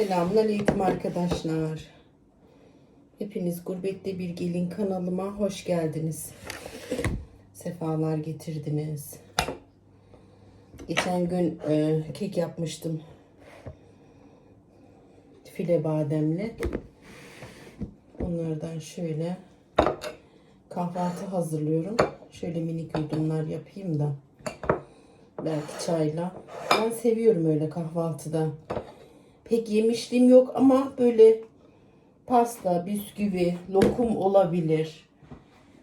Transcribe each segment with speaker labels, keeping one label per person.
Speaker 1: Selamünaleyküm arkadaşlar. Hepiniz Gurbette Bir Gelin kanalıma hoş geldiniz. Sefalar getirdiniz. Geçen gün e, kek yapmıştım. File bademli. Onlardan şöyle kahvaltı hazırlıyorum. Şöyle minik yudumlar yapayım da. Belki çayla. Ben seviyorum öyle kahvaltıda. Pek yemişliğim yok ama böyle pasta, bisküvi, lokum olabilir.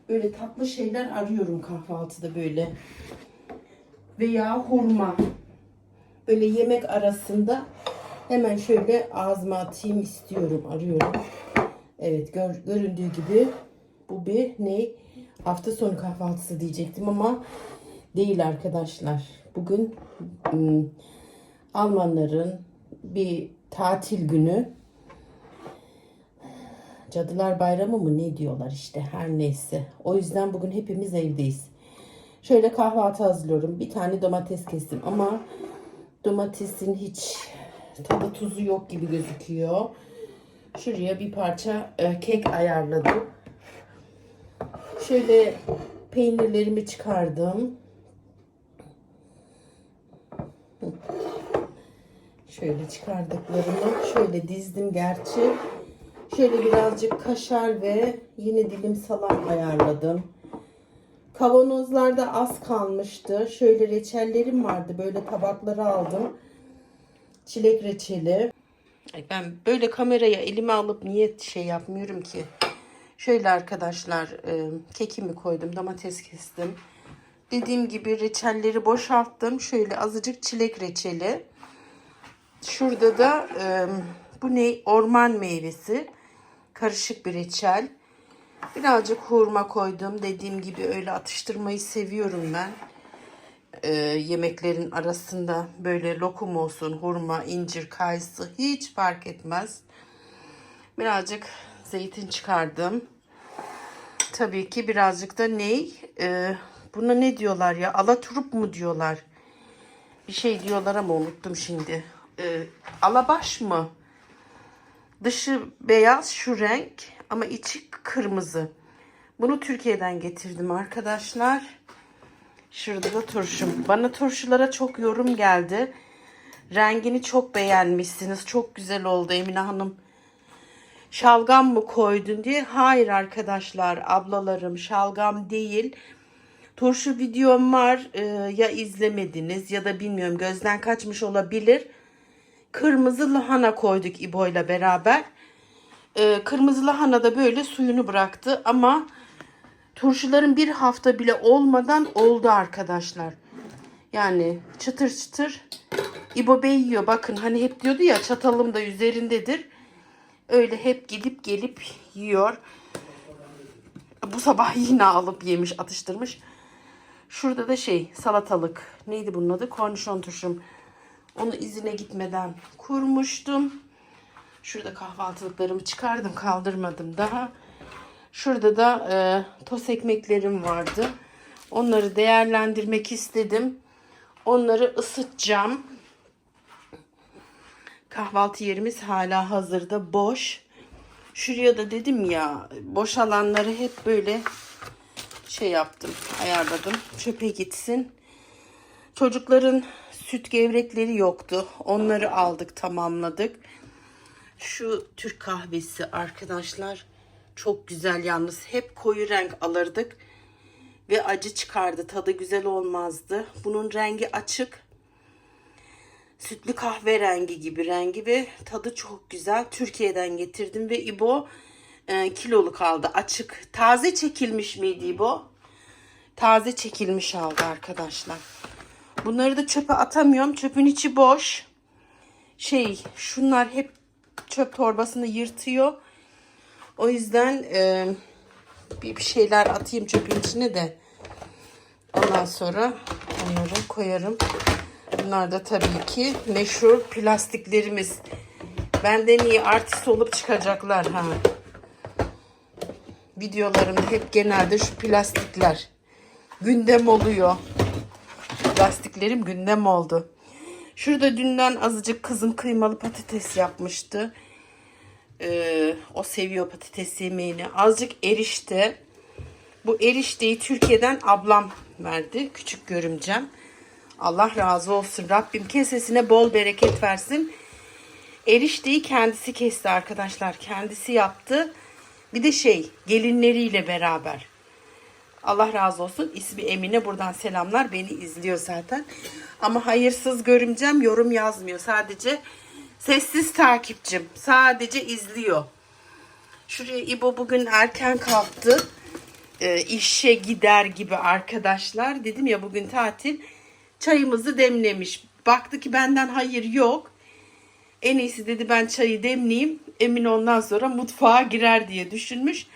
Speaker 1: Böyle tatlı şeyler arıyorum kahvaltıda böyle. Veya hurma. Böyle yemek arasında hemen şöyle ağzıma atayım istiyorum, arıyorum. Evet gör, göründüğü gibi bu bir ne? Hafta sonu kahvaltısı diyecektim ama değil arkadaşlar. Bugün ım, Almanların bir tatil günü. Cadılar Bayramı mı ne diyorlar işte her neyse. O yüzden bugün hepimiz evdeyiz. Şöyle kahvaltı hazırlıyorum. Bir tane domates kestim ama domatesin hiç tadı tuzu yok gibi gözüküyor. Şuraya bir parça e, kek ayarladım. Şöyle peynirlerimi çıkardım. Şöyle çıkardıklarımı şöyle dizdim gerçi. Şöyle birazcık kaşar ve yine dilim salam ayarladım. Kavanozlarda az kalmıştı. Şöyle reçellerim vardı. Böyle tabakları aldım. Çilek reçeli. Ben böyle kameraya elime alıp niye şey yapmıyorum ki? Şöyle arkadaşlar e, kekimi koydum. Domates kestim. Dediğim gibi reçelleri boşalttım. Şöyle azıcık çilek reçeli. Şurada da e, bu ne? Orman meyvesi. Karışık bir reçel. Birazcık hurma koydum. Dediğim gibi öyle atıştırmayı seviyorum ben. E, yemeklerin arasında böyle lokum olsun, hurma, incir, kayısı hiç fark etmez. Birazcık zeytin çıkardım. Tabii ki birazcık da ney? E, buna ne diyorlar ya? Alaturup mu diyorlar? Bir şey diyorlar ama unuttum şimdi. E, alabaş mı? Dışı beyaz şu renk ama içi kırmızı. Bunu Türkiye'den getirdim arkadaşlar. Şurada da turşum. Bana turşulara çok yorum geldi. Rengini çok beğenmişsiniz. Çok güzel oldu Emine Hanım. Şalgam mı koydun diye. Hayır arkadaşlar ablalarım şalgam değil. Turşu videom var. Ee, ya izlemediniz ya da bilmiyorum gözden kaçmış olabilir. Kırmızı lahana koyduk İbo ile beraber. Ee, kırmızı lahana da böyle suyunu bıraktı ama turşuların bir hafta bile olmadan oldu arkadaşlar. Yani çıtır çıtır İbo Bey yiyor. Bakın hani hep diyordu ya çatalım da üzerindedir. Öyle hep gidip gelip yiyor. Bu sabah yine alıp yemiş atıştırmış. Şurada da şey salatalık. Neydi bunun adı? Kornişon turşum. Onu izine gitmeden kurmuştum. Şurada kahvaltılıklarımı çıkardım kaldırmadım daha. Şurada da e, toz ekmeklerim vardı. Onları değerlendirmek istedim. Onları ısıtacağım. Kahvaltı yerimiz hala hazırda boş. Şuraya da dedim ya boş alanları hep böyle şey yaptım ayarladım. Çöpe gitsin. Çocukların süt gevrekleri yoktu. Onları aldık tamamladık. Şu Türk kahvesi arkadaşlar çok güzel yalnız hep koyu renk alırdık ve acı çıkardı tadı güzel olmazdı. Bunun rengi açık sütlü kahverengi gibi rengi ve tadı çok güzel. Türkiye'den getirdim ve İbo e, kiloluk aldı açık. Taze çekilmiş miydi İbo? Taze çekilmiş aldı arkadaşlar. Bunları da çöpe atamıyorum. Çöpün içi boş. Şey şunlar hep çöp torbasını yırtıyor. O yüzden e, bir, şeyler atayım çöpün içine de. Ondan sonra onları koyarım. Bunlar da tabii ki meşhur plastiklerimiz. Benden iyi artist olup çıkacaklar ha. Videolarımda hep genelde şu plastikler gündem oluyor. Plastiklerim gündem oldu. Şurada dünden azıcık kızım kıymalı patates yapmıştı. Ee, o seviyor patates yemeğini. Azıcık erişte. Bu erişteyi Türkiye'den ablam verdi. Küçük görümcem. Allah razı olsun. Rabbim kesesine bol bereket versin. Erişteyi kendisi kesti arkadaşlar. Kendisi yaptı. Bir de şey gelinleriyle beraber. Allah razı olsun. İsmi Emine. Buradan selamlar. Beni izliyor zaten. Ama hayırsız görümcem yorum yazmıyor. Sadece sessiz takipçim. Sadece izliyor. Şuraya İbo bugün erken kalktı. Ee, işe gider gibi arkadaşlar. Dedim ya bugün tatil. Çayımızı demlemiş. Baktı ki benden hayır yok. En iyisi dedi ben çayı demleyeyim. Emin ondan sonra mutfağa girer diye düşünmüş.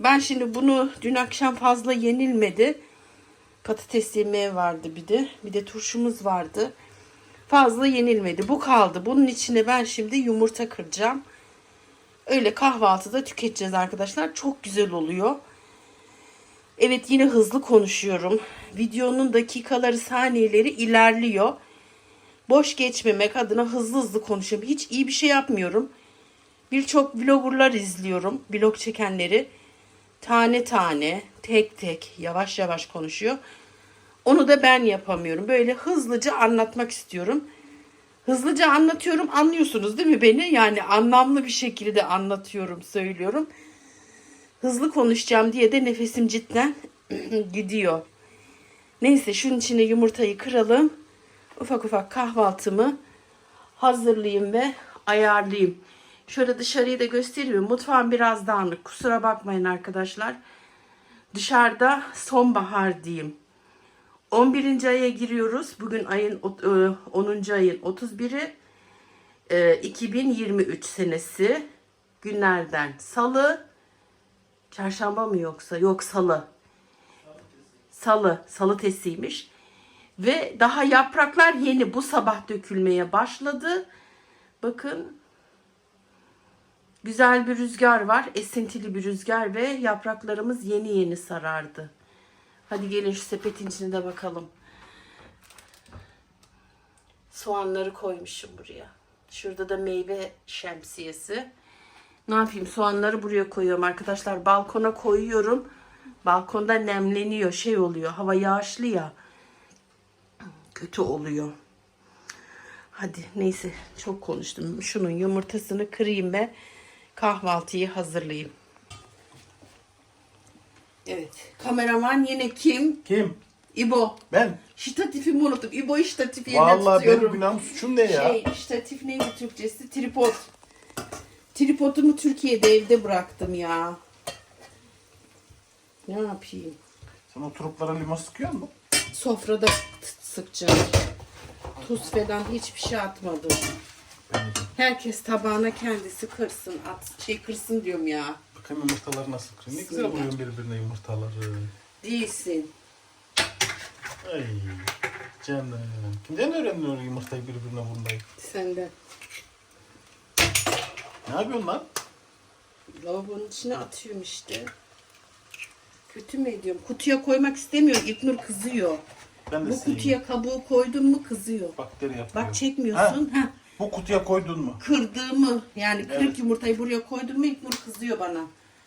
Speaker 1: Ben şimdi bunu dün akşam fazla yenilmedi. Patates yemeği vardı bir de. Bir de turşumuz vardı. Fazla yenilmedi. Bu kaldı. Bunun içine ben şimdi yumurta kıracağım. Öyle kahvaltıda tüketeceğiz arkadaşlar. Çok güzel oluyor. Evet yine hızlı konuşuyorum. Videonun dakikaları, saniyeleri ilerliyor. Boş geçmemek adına hızlı hızlı konuşuyorum. Hiç iyi bir şey yapmıyorum. Birçok vloggerlar izliyorum. Vlog çekenleri tane tane, tek tek, yavaş yavaş konuşuyor. Onu da ben yapamıyorum. Böyle hızlıca anlatmak istiyorum. Hızlıca anlatıyorum. Anlıyorsunuz değil mi beni? Yani anlamlı bir şekilde anlatıyorum, söylüyorum. Hızlı konuşacağım diye de nefesim cidden gidiyor. Neyse şunun içine yumurtayı kıralım. Ufak ufak kahvaltımı hazırlayayım ve ayarlayayım. Şöyle dışarıyı da göstereyim. Mutfağım biraz dağınık. Kusura bakmayın arkadaşlar. Dışarıda sonbahar diyeyim. 11. aya giriyoruz. Bugün ayın ot- e, 10. ayın 31'i. e, 2023 senesi. Günlerden salı. Çarşamba mı yoksa? Yok salı. Salı. Salı tesiymiş. Ve daha yapraklar yeni bu sabah dökülmeye başladı. Bakın güzel bir rüzgar var. Esintili bir rüzgar ve yapraklarımız yeni yeni sarardı. Hadi gelin şu sepetin içine de bakalım. Soğanları koymuşum buraya. Şurada da meyve şemsiyesi. Ne yapayım soğanları buraya koyuyorum arkadaşlar. Balkona koyuyorum. Balkonda nemleniyor şey oluyor. Hava yağışlı ya kötü oluyor. Hadi neyse çok konuştum. Şunun yumurtasını kırayım ve kahvaltıyı hazırlayayım. Evet. Kameraman yine kim?
Speaker 2: Kim?
Speaker 1: İbo.
Speaker 2: Ben.
Speaker 1: Ştatifimi unuttum. İbo ştatifi yerine
Speaker 2: Vallahi benim
Speaker 1: tutuyorum.
Speaker 2: günahım suçum ne ya?
Speaker 1: Şey, ştatif neydi Türkçesi? Tripod. Tripodumu Türkiye'de evde bıraktım ya. Ne yapayım?
Speaker 2: Sen o truplara limon sıkıyor musun?
Speaker 1: Sofrada sıkacağım. Tuz falan hiçbir şey atmadım. Herkes tabağına kendisi kırsın. At, şey kırsın diyorum ya.
Speaker 2: Bakayım yumurtaları nasıl kırıyor. Ne güzel vuruyorsun birbirine yumurtaları.
Speaker 1: Değilsin.
Speaker 2: Ay canım. Kimden öğrendin öyle yumurtayı birbirine vurmayı?
Speaker 1: Senden.
Speaker 2: Ne yapıyorsun lan?
Speaker 1: Lavabonun içine atıyorum işte. Kötü mü ediyorum? Kutuya koymak istemiyor. İlknur kızıyor.
Speaker 2: Ben de
Speaker 1: Bu
Speaker 2: seveyim.
Speaker 1: kutuya kabuğu koydun mu kızıyor.
Speaker 2: Bakteri yapıyor.
Speaker 1: Bak çekmiyorsun.
Speaker 2: Ha. Bu kutuya koydun mu?
Speaker 1: Kırdığımı yani kırık
Speaker 2: Evet.
Speaker 1: yumurtayı buraya koydun mu İlknur kızıyor bana.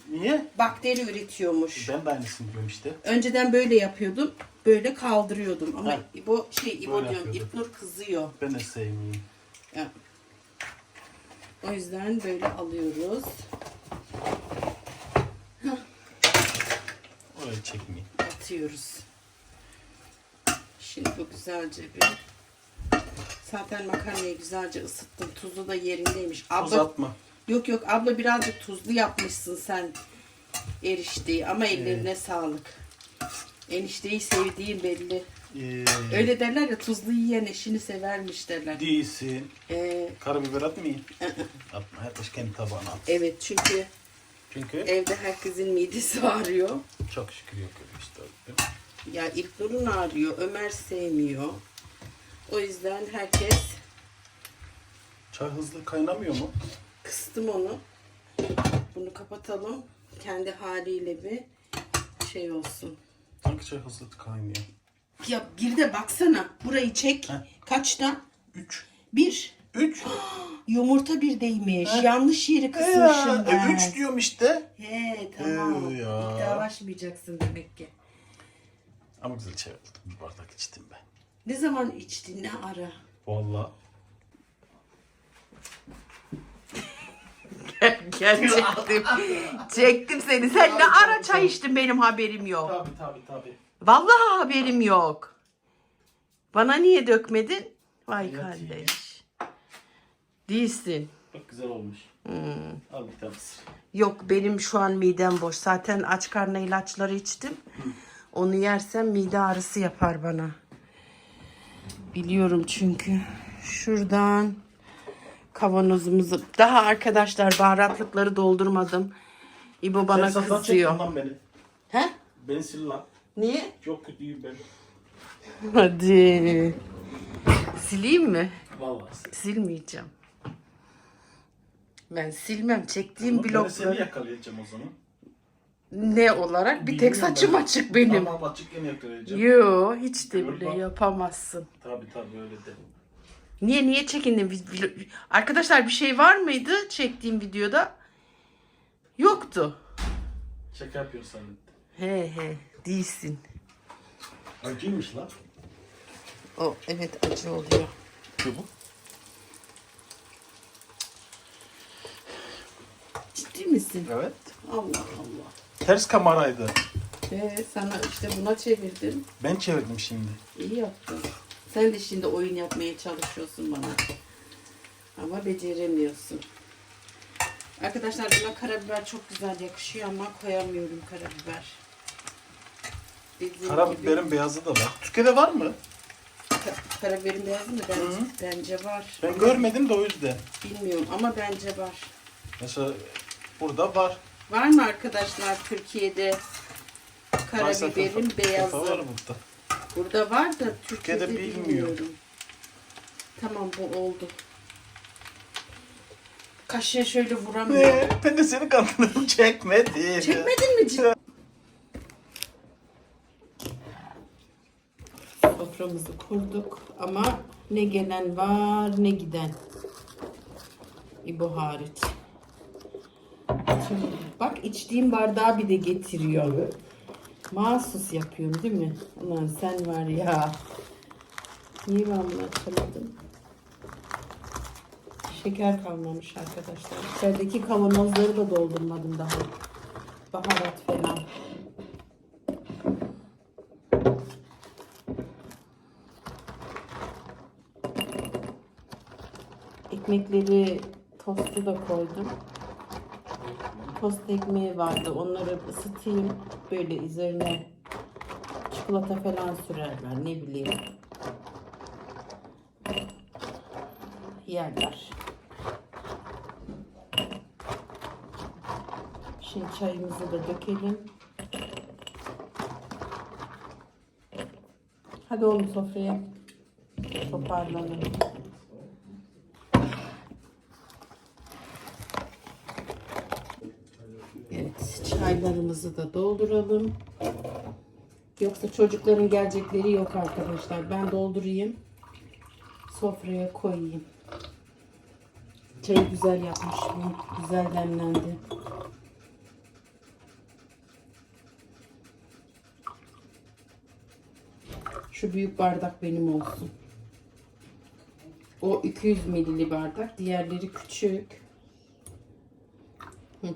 Speaker 2: Niye?
Speaker 1: Bakteri üretiyormuş.
Speaker 2: Ben de aynısını diyorum işte.
Speaker 1: Önceden böyle yapıyordum. Böyle kaldırıyordum. Ama
Speaker 2: Ha.
Speaker 1: İbo şey İbo
Speaker 2: Böyle
Speaker 1: diyorum.
Speaker 2: yapıyordun.
Speaker 1: İlknur kızıyor.
Speaker 2: Ben de sevmeyeyim.
Speaker 1: Ya. O yüzden böyle alıyoruz.
Speaker 2: Orayı çekmeyeyim.
Speaker 1: Atıyoruz. Şimdi bu güzelce bir Zaten makarnayı güzelce ısıttım. Tuzu da yerindeymiş. Abla,
Speaker 2: Uzatma.
Speaker 1: yok yok abla birazcık tuzlu yapmışsın sen erişteyi ama ellerine sağlık. Enişteyi sevdiğin belli.
Speaker 2: Ee,
Speaker 1: Öyle derler ya tuzlu yiyen eşini severmiş derler.
Speaker 2: Değilsin.
Speaker 1: Ee,
Speaker 2: Karabiber atmayayım. Atma. Herkes kendi tabağına at.
Speaker 1: evet çünkü
Speaker 2: Çünkü
Speaker 1: evde herkesin midesi ağrıyor.
Speaker 2: çok şükür yok öyle işte.
Speaker 1: Ya İlknur'un ağrıyor. Ömer sevmiyor. O yüzden herkes
Speaker 2: Çay hızlı kaynamıyor mu?
Speaker 1: kıstım onu. Bunu kapatalım. Kendi haliyle bir şey olsun.
Speaker 2: Sanki çay hızlı kaynıyor.
Speaker 1: Ya bir de baksana. Burayı çek.
Speaker 2: Heh.
Speaker 1: Kaçta?
Speaker 2: Üç.
Speaker 1: Bir.
Speaker 2: Üç.
Speaker 1: Yumurta bir değmiş.
Speaker 2: Ha?
Speaker 1: Yanlış yeri
Speaker 2: Ya,
Speaker 1: kısmışım ben.
Speaker 2: e, üç diyorum işte.
Speaker 1: He tamam.
Speaker 2: Ee, ya.
Speaker 1: İddialaşmayacaksın demek ki.
Speaker 2: Ama güzel çay oldu. Bir bardak içtim ben.
Speaker 1: Ne zaman içtin ne ara?
Speaker 2: Vallahi.
Speaker 1: Gel çektim. çektim seni. Sen ne ara çay içtin benim haberim yok.
Speaker 2: Tabii tabii tabii.
Speaker 1: Vallahi haberim yok. Bana niye dökmedin? Vay
Speaker 2: Evet,
Speaker 1: kardeş. Değilsin.
Speaker 2: Bak güzel olmuş.
Speaker 1: Hmm.
Speaker 2: Al bir tane ısır.
Speaker 1: Yok benim şu an midem boş. Zaten aç karnına ilaçları içtim. Onu yersem mide ağrısı yapar bana. Biliyorum çünkü. Şuradan kavanozumuzu. Daha arkadaşlar baharatlıkları doldurmadım. İbo bana
Speaker 2: Sen
Speaker 1: kızıyor.
Speaker 2: çektin lan beni.
Speaker 1: He?
Speaker 2: Beni sil lan.
Speaker 1: Niye?
Speaker 2: Çok kötüyüm ben.
Speaker 1: Hadi. Sileyim mi?
Speaker 2: Vallahi sil.
Speaker 1: Silmeyeceğim. Ben silmem. Çektiğim
Speaker 2: Ama Ben seni
Speaker 1: blokları.
Speaker 2: yakalayacağım o zaman.
Speaker 1: Ne olarak? Bir tek
Speaker 2: Bilmiyorum
Speaker 1: saçım
Speaker 2: ben.
Speaker 1: açık benim.
Speaker 2: Tamam açıkken yakalayacağım.
Speaker 1: Yo hiç de bile
Speaker 2: bak.
Speaker 1: yapamazsın.
Speaker 2: Tabii tabii öyle de.
Speaker 1: Niye niye çekindin? Biz- Arkadaşlar bir şey var mıydı çektiğim videoda? Yoktu.
Speaker 2: Şaka yapıyorsun zannettim.
Speaker 1: He he değilsin.
Speaker 2: Acıymış lan.
Speaker 1: O evet acı oluyor.
Speaker 2: Şu bu.
Speaker 1: Ciddi misin?
Speaker 2: Evet.
Speaker 1: Allah Allah.
Speaker 2: Ters kameraydı.
Speaker 1: He sana işte buna çevirdim.
Speaker 2: Ben çevirdim şimdi.
Speaker 1: İyi yaptın. Sen de şimdi oyun yapmaya çalışıyorsun bana. Ama beceremiyorsun. Arkadaşlar buna karabiber çok güzel yakışıyor ama koyamıyorum karabiber. Gibi-
Speaker 2: Karabiberin beyazı da var. Türkiye'de var mı?
Speaker 1: Ka- karabiberin beyazı mı? Bence, bence var.
Speaker 2: Ben
Speaker 1: Ama
Speaker 2: görmedim de o yüzden.
Speaker 1: Bilmiyorum ama bence var.
Speaker 2: Mesela burada var.
Speaker 1: Var mı arkadaşlar Türkiye'de karabiberin
Speaker 2: kafa-
Speaker 1: beyazı?
Speaker 2: kafa var burada.
Speaker 1: Burada var da Türkiye'de,
Speaker 2: Türkiye'de bilmiyorum.
Speaker 1: bilmiyorum. Tamam bu oldu. Kaşığı şöyle vuramıyorum.
Speaker 2: Ne? Ben de seni kandırdım çekmedim.
Speaker 1: Çekmedin mi cidden? Soframızı kurduk ama ne gelen var ne giden. İbo hariç. Bak içtiğim bardağı bir de getiriyor. Mahsus yapıyorum değil mi? Ulan sen var ya. Niye ben bunu açamadım? Şeker kalmamış arkadaşlar. İçerideki kavanozları da doldurmadım daha. Baharat falan. Ekmekleri tostu da koydum. Tost ekmeği vardı. Onları ısıtayım. Böyle üzerine çikolata falan sürerler. Ne bileyim. Yerler. Şimdi çayımızı da dökelim. Hadi oğlum sofraya. Toparlanalım. Evet, çaylarımızı da dolduralım. Yoksa çocukların gelecekleri yok arkadaşlar. Ben doldurayım. Sofraya koyayım. Çayı güzel yapmış bu. Güzel demlendi. Şu büyük bardak benim olsun. O 200 milili bardak. Diğerleri küçük. Hı.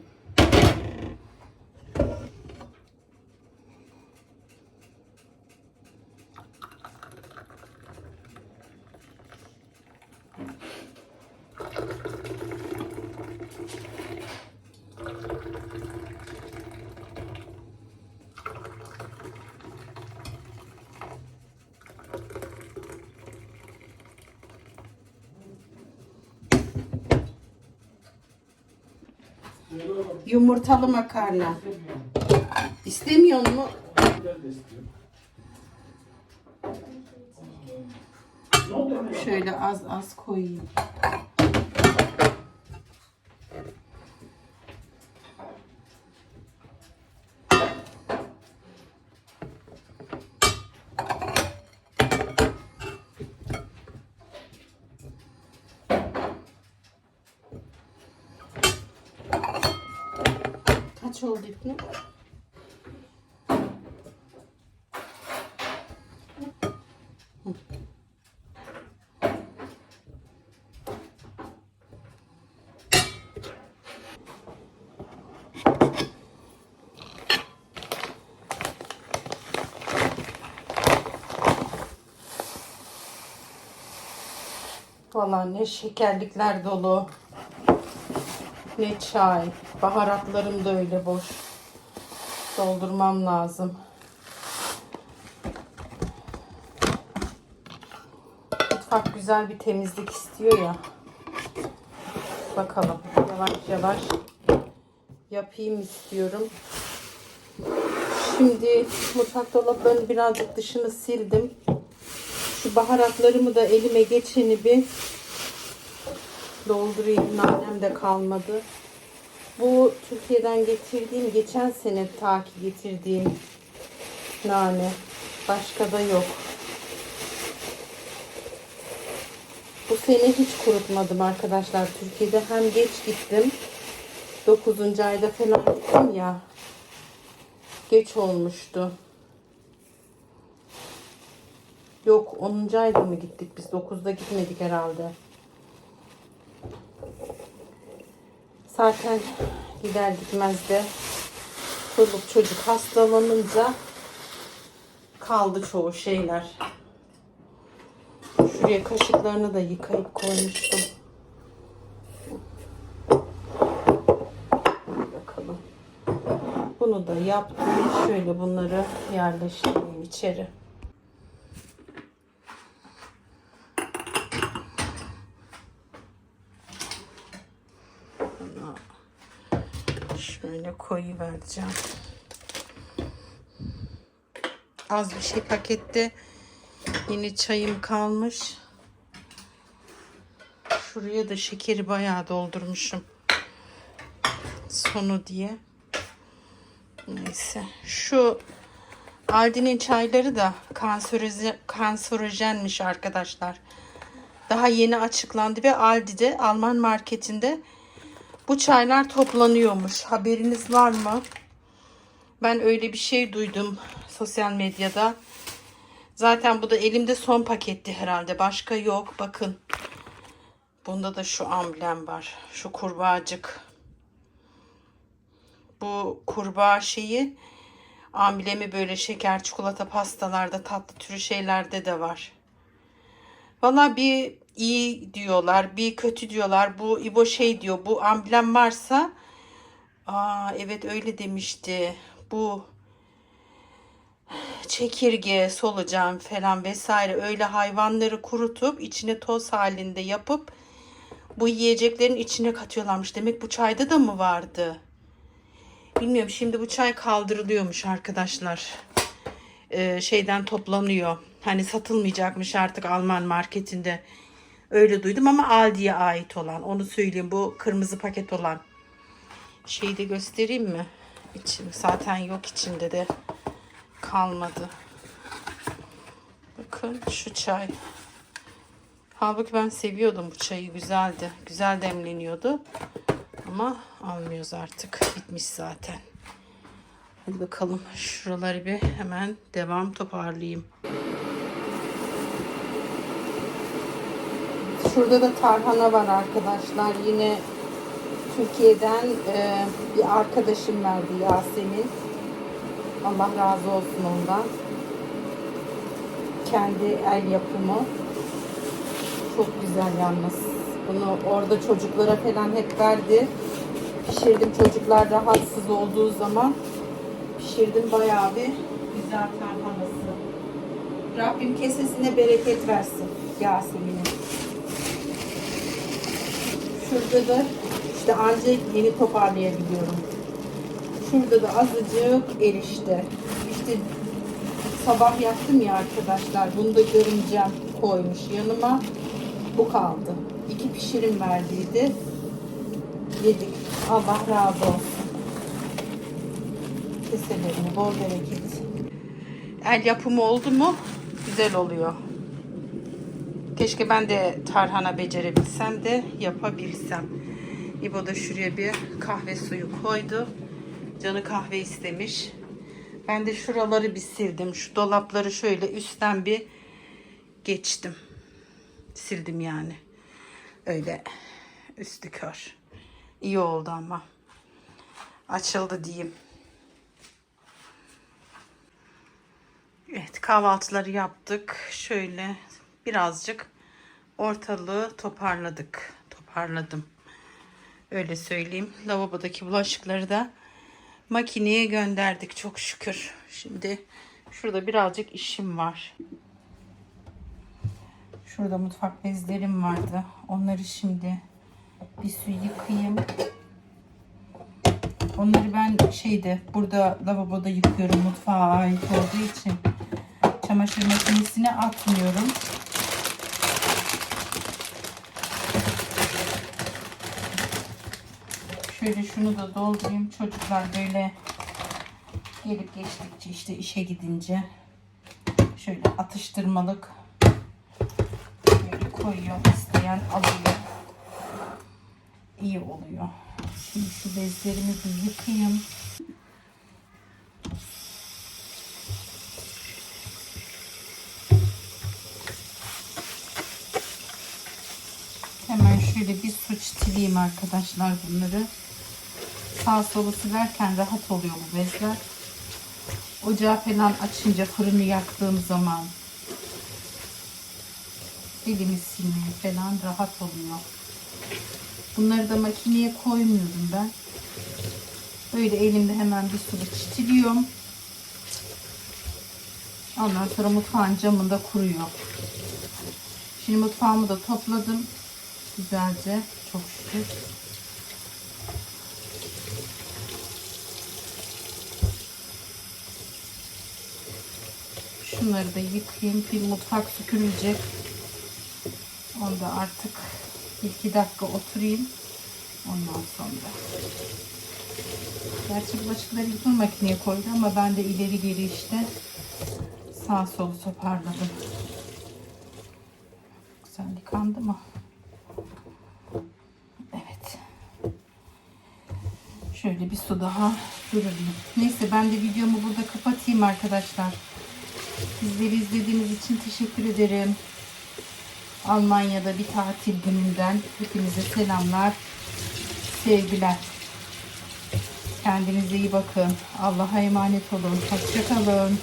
Speaker 1: Yumurtalı makarna. İstemiyor mu? Şöyle az az koyayım. İpni? Vallahi ne şekerlikler dolu. Ne çay. Baharatlarım da öyle boş. Doldurmam lazım. Mutfak güzel bir temizlik istiyor ya. Bakalım. Yavaş yavaş yapayım istiyorum. Şimdi mutfak dolaplarının birazcık dışını sildim. Şu baharatlarımı da elime geçeni bir doldurayım. Nanem de kalmadı. Bu Türkiye'den getirdiğim, geçen sene taki getirdiğim nane. Başka da yok. Bu sene hiç kurutmadım arkadaşlar. Türkiye'de hem geç gittim. 9. ayda falan gittim ya. Geç olmuştu. Yok 10. ayda mı gittik biz? 9'da gitmedik herhalde. Zaten gider gitmez de çoluk çocuk hastalanınca kaldı çoğu şeyler. Şuraya kaşıklarını da yıkayıp koymuştum. Bakalım. Bunu da yaptım. Şöyle bunları yerleştireyim içeri. Şöyle koyu vereceğim. Az bir şey pakette. Yine çayım kalmış. Şuraya da şekeri bayağı doldurmuşum. Sonu diye. Neyse. Şu Aldi'nin çayları da kanserojen, kanserojenmiş arkadaşlar. Daha yeni açıklandı ve Aldi'de Alman marketinde bu çaylar toplanıyormuş. Haberiniz var mı? Ben öyle bir şey duydum sosyal medyada. Zaten bu da elimde son paketti herhalde. Başka yok. Bakın. Bunda da şu amblem var. Şu kurbağacık. Bu kurbağa şeyi amblemi böyle şeker, çikolata pastalarda, tatlı türü şeylerde de var. Valla bir iyi diyorlar, bir kötü diyorlar. Bu İbo şey diyor, bu amblem varsa Aa evet öyle demişti. Bu çekirge, solucan falan vesaire öyle hayvanları kurutup içine toz halinde yapıp bu yiyeceklerin içine katıyorlarmış. Demek bu çayda da mı vardı? Bilmiyorum şimdi bu çay kaldırılıyormuş arkadaşlar. Ee, şeyden toplanıyor. Hani satılmayacakmış artık Alman marketinde. Öyle duydum ama Aldi'ye ait olan. Onu söyleyeyim bu kırmızı paket olan. Şeyi de göstereyim mi? İçim zaten yok içinde de kalmadı. Bakın şu çay. Halbuki ben seviyordum bu çayı. Güzeldi. Güzel demleniyordu. Ama almıyoruz artık. Bitmiş zaten. Hadi bakalım şuraları bir hemen devam toparlayayım. Şurada da tarhana var arkadaşlar. Yine Türkiye'den e, bir arkadaşım verdi Yasemin. Allah razı olsun ondan. Kendi el yapımı. Çok güzel yalnız. Bunu orada çocuklara falan hep verdi. Pişirdim çocuklar rahatsız olduğu zaman. Pişirdim bayağı bir güzel tarhanası. Rabbim kesesine bereket versin Yasemin'e. Şurada da işte ancak yeni toparlayabiliyorum. Şurada da azıcık erişte. İşte sabah yaptım ya arkadaşlar. Bunu da görümcem koymuş yanıma. Bu kaldı. İki pişirim verdiydi. Yedik. Allah razı olsun. Keselerini bol bereket. El yapımı oldu mu güzel oluyor. Keşke ben de tarhana becerebilsem de yapabilsem. İbo da şuraya bir kahve suyu koydu. Canı kahve istemiş. Ben de şuraları bir sildim. Şu dolapları şöyle üstten bir geçtim. Sildim yani. Öyle üstü kör. İyi oldu ama. Açıldı diyeyim. Evet kahvaltıları yaptık. Şöyle birazcık ortalığı toparladık. Toparladım. Öyle söyleyeyim. Lavabodaki bulaşıkları da makineye gönderdik çok şükür. Şimdi şurada birazcık işim var. Şurada mutfak bezlerim vardı. Onları şimdi bir su yıkayayım. Onları ben şeyde burada lavaboda yıkıyorum mutfağa ait olduğu için çamaşır makinesine atmıyorum. Şöyle şunu da doldurayım. Çocuklar böyle gelip geçtikçe işte işe gidince şöyle atıştırmalık böyle koyuyor. isteyen alıyor. İyi oluyor. Şimdi şu bezlerimi bir yıkayayım. Hemen şöyle bir su çitileyim arkadaşlar bunları. Sağ solu silerken rahat oluyor bu bezler. Ocağı falan açınca fırını yaktığım zaman elimi silmeye falan rahat oluyor. Bunları da makineye koymuyorum ben. Böyle elimde hemen bir sulu çitiliyorum. Ondan sonra mutfağın camında kuruyor. Şimdi mutfağımı da topladım. Güzelce. Çok şükür. Şunları da yıkayayım. Bir mutfak süpürülecek. Onda artık bir iki dakika oturayım. Ondan sonra. Gerçi bulaşıkları yıkama makineye koydum ama ben de ileri geri işte sağ solu toparladım. Güzel yıkandı mı? Evet. Şöyle bir su daha dururayım. Neyse ben de videomu burada kapatayım arkadaşlar. Bizleri izlediğiniz için teşekkür ederim. Almanya'da bir tatil gününden hepinize selamlar, sevgiler. Kendinize iyi bakın. Allah'a emanet olun. Hoşçakalın.